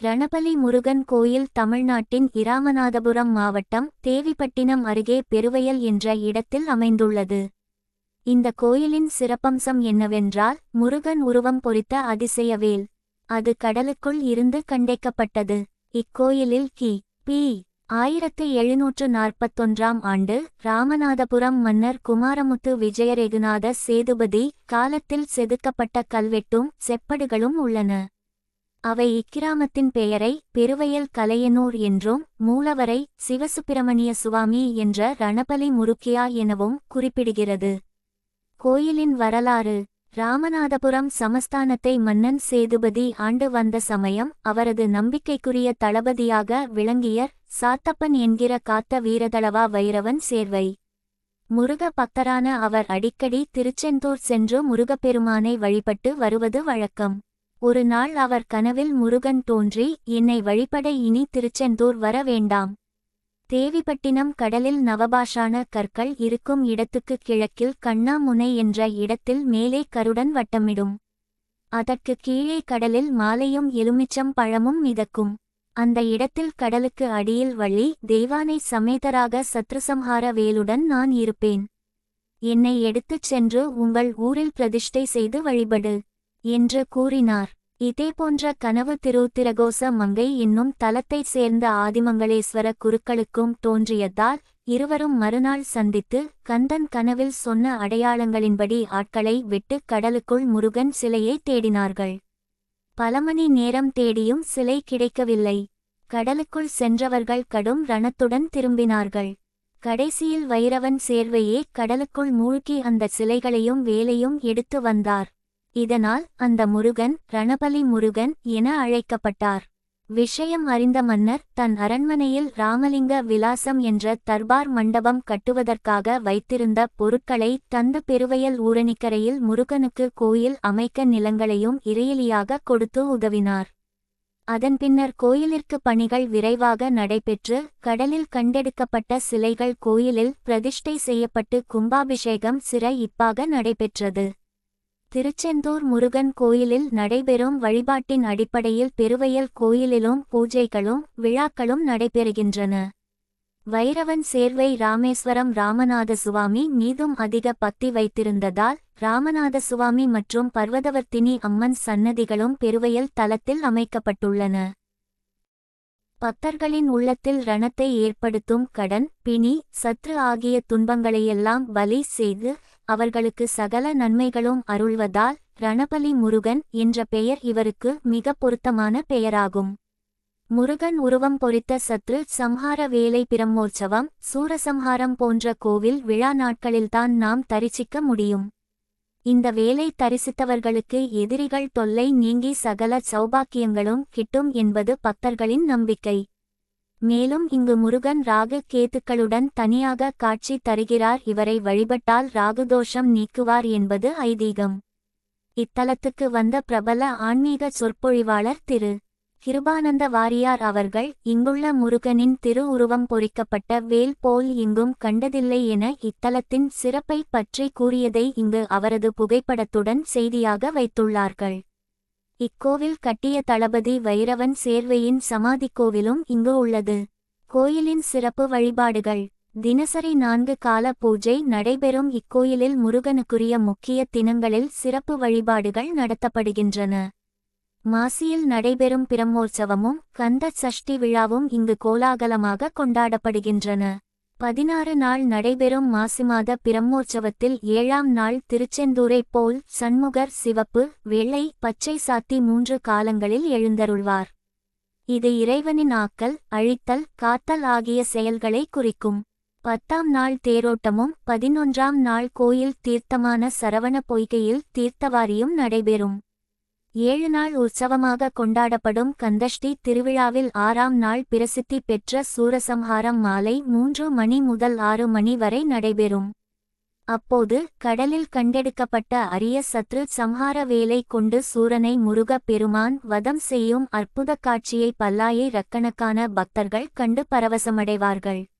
ரணபலி முருகன் கோயில் தமிழ்நாட்டின் இராமநாதபுரம் மாவட்டம் தேவிப்பட்டினம் அருகே பெருவயல் என்ற இடத்தில் அமைந்துள்ளது. இந்த கோயிலின் சிறப்பம்சம் என்னவென்றால் முருகன் உருவம் பொறித்த அதிசயவேல் அது கடலுக்குள் இருந்து கண்டைக்கப்பட்டது இக்கோயிலில் கி. பி. ஆயிரத்து எழுநூற்று நாற்பத்தொன்றாம் ஆண்டு ராமநாதபுரம் மன்னர் குமாரமுத்து விஜயரேகுநாத சேதுபதி காலத்தில் செதுக்கப்பட்ட கல்வெட்டும் செப்படுகளும் உள்ளன. அவை இக்கிராமத்தின் பெயரை பெருவயல் கலையனூர் என்றும் மூலவரை சிவசுப்பிரமணிய சுவாமி என்ற ரணபலி முருக்கியா எனவும் குறிப்பிடுகிறது. கோயிலின் வரலாறு ராமநாதபுரம் சமஸ்தானத்தை மன்னன் சேதுபதி ஆண்டு வந்த சமயம் அவரது நம்பிக்கைக்குரிய தளபதியாக விளங்கியர் சாத்தப்பன் என்கிற காத்த வீரதளவா வைரவன் சேர்வை. முருக பக்தரான அவர் அடிக்கடி திருச்செந்தூர் சென்று முருகப்பெருமானை வழிபட்டு வருவது வழக்கம். ஒரு நாள் அவர் கனவில் முருகன் தோன்றி என்னை வழிபட இனி திருச்செந்தூர் வர வேண்டாம். தேவிப்பட்டினம் கடலில் நவபாஷான கற்கள் இருக்கும் இடத்துக்கு கிழக்கில் கண்ணாமுனை என்ற இடத்தில் மேலே கருடன் வட்டமிடும். அதற்கு கீழே கடலில் மாலையும் எலுமிச்சம் பழமும் மிதக்கும். அந்த இடத்தில் கடலுக்கு அடியில் வள்ளி தெய்வானை சமேதராக சத்ருசம்ஹார வேலுடன் நான் இருப்பேன். என்னை எடுத்துச் சென்று உங்கள் ஊரில் பிரதிஷ்டை செய்து வழிபடு. என்று கூறினார். இதேபோன்ற கனவு திருத்திரகோச மங்கை என்னும் தலத்தைச் சேர்ந்த ஆதிமங்களேஸ்வர குருக்களுக்கும் தோன்றியதால் இருவரும் மறுநாள் சந்தித்து கந்தன் கனவில் சொன்ன அடையாளங்களின்படி ஆட்களை விட்டு கடலுக்குள் முருகன் சிலையை தேடினார்கள். பல மணி நேரம் தேடியும் சிலை கிடைக்கவில்லை. கடலுக்குள் சென்றவர்கள் கடும் ரணத்துடன் திரும்பினார்கள். கடைசியில் வைரவன் சேர்வையே கடலுக்குள் மூழ்கி அந்த சிலைகளையும் வேலையும் எடுத்து வந்தார். இதனால் அந்த முருகன் ரணபலி முருகன் என அழைக்கப்பட்டார். விஷயம் அறிந்த மன்னர் தன் அரண்மனையில் ராமலிங்க விலாசம் என்ற தர்பார் மண்டபம் கட்டுவதற்காக வைத்திருந்த பொருட்களை தந்து பெருவயல் ஊரணிக்கரையில் முருகனுக்கு கோயில் அமைக்க நிலங்களையும் இறையிலியாக கொடுத்து உதவினார். அதன் பின்னர் கோயிலிற்கு பணிகள் விரைவாக நடைபெற்று கடலில் கண்டெடுக்கப்பட்ட சிலைகள் கோயிலில் பிரதிஷ்டை செய்யப்பட்டு கும்பாபிஷேகம் சிற இப்பாக நடைபெற்றது. திருச்செந்தூர் முருகன் கோயிலில் நடைபெறும் வழிபாட்டின் அடிப்படையில் பெருவயல் கோயிலிலும் பூஜைகளும் விழாக்களும் நடைபெறுகின்றன. வைரவன் சேர்வை ராமேஸ்வரம் ராமநாத சுவாமி மீதும் அதிக பக்தி வைத்திருந்ததால் ராமநாத சுவாமி மற்றும் பர்வதவர்த்தினி அம்மன் சன்னதிகளும் பெருவயல் தலத்தில் அமைக்கப்பட்டுள்ளன. பக்தர்களின் உள்ளத்தில் ரணத்தை ஏற்படுத்தும் கடன் பிணி சத்ரு ஆகிய துன்பங்களையெல்லாம் வலி செய்து அவர்களுக்கு சகல நன்மைகளும் அருள்வதால் ரணபலி முருகன் என்ற பெயர் இவருக்கு மிக பொருத்தமான பெயராகும். முருகன் உருவம் பொறித்த சத்ரு சம்ஹார வேலை பிரம்மோற்சவம் சூரசம்ஹாரம் போன்ற கோவில் விழா நாட்களில்தான் நாம் தரிசிக்க முடியும். இந்த வேலை தரிசித்தவர்களுக்கு எதிரிகள் தொல்லை நீங்கி சகல சௌபாக்கியங்களும் கிட்டும் என்பது பக்தர்களின் நம்பிக்கை. மேலும் இங்கு முருகன் ராகு கேத்துக்களுடன் தனியாக காட்சி தருகிறார். இவரை வழிபட்டால் ராகுதோஷம் நீக்குவார் என்பது ஐதீகம். இத்தலத்துக்கு வந்த பிரபல ஆன்மீக சொற்பொழிவாளர் திரு. கிருபானந்த வாரியார் அவர்கள் இங்குள்ள முருகனின் திரு உருவம் பொறிக்கப்பட்ட வேல் போல் இங்கும் கண்டதில்லை என இத்தலத்தின் சிறப்பை பற்றி கூறியதை இங்கு அவரது புகைப்படத்துடன் செய்தியாக வைத்துள்ளார்கள். இக்கோவில் கட்டிய தளபதி வைரவன் சேர்வையின் சமாதிக் கோவிலும் இங்கு உள்ளது. கோயிலின் சிறப்பு வழிபாடுகள். தினசரி நான்கு கால பூஜை நடைபெறும் இக்கோயிலில் முருகனுக்குரிய முக்கிய தினங்களில் சிறப்பு வழிபாடுகள் நடத்தப்படுகின்றன. மாசியில் நடைபெறும் பிரம்மோற்சவமும் கந்த சஷ்டி விழாவும் இங்கு கோலாகலமாக கொண்டாடப்படுகின்றன. பதினாறு நாள் நடைபெறும் மாசிமாத பிரம்மோற்சவத்தில் ஏழாம் நாள் திருச்செந்தூரைப் போல் சண்முகர் சிவப்பு வெள்ளை பச்சை சாத்தி மூன்று காலங்களில் எழுந்தருள்வார். இது இறைவனின் ஆக்கல் அழித்தல் காத்தல் ஆகிய செயல்களை குறிக்கும். பத்தாம் நாள் தேரோட்டமும் பதினொன்றாம் நாள் கோயில் தீர்த்தமான சரவண பொய்கையில் தீர்த்தவாரியும் நடைபெறும். ஏழு நாள் உற்சவமாக கொண்டாடப்படும் கந்தஷ்டி திருவிழாவில் ஆறாம் நாள் பிரசித்தி பெற்ற சூரசம்ஹாரம் மாலை மூன்று மணி முதல் ஆறு மணி வரை நடைபெறும். அப்போது கடலில் கண்டெடுக்கப்பட்ட அரிய சத்ரு சம்ஹார வேலை கொண்டு சூரனை முருகப் பெருமான் வதம் செய்யும் அற்புதக் காட்சியை பல்லாயை ரக்கணக்கான பக்தர்கள் கண்டு பரவசமடைவார்கள்.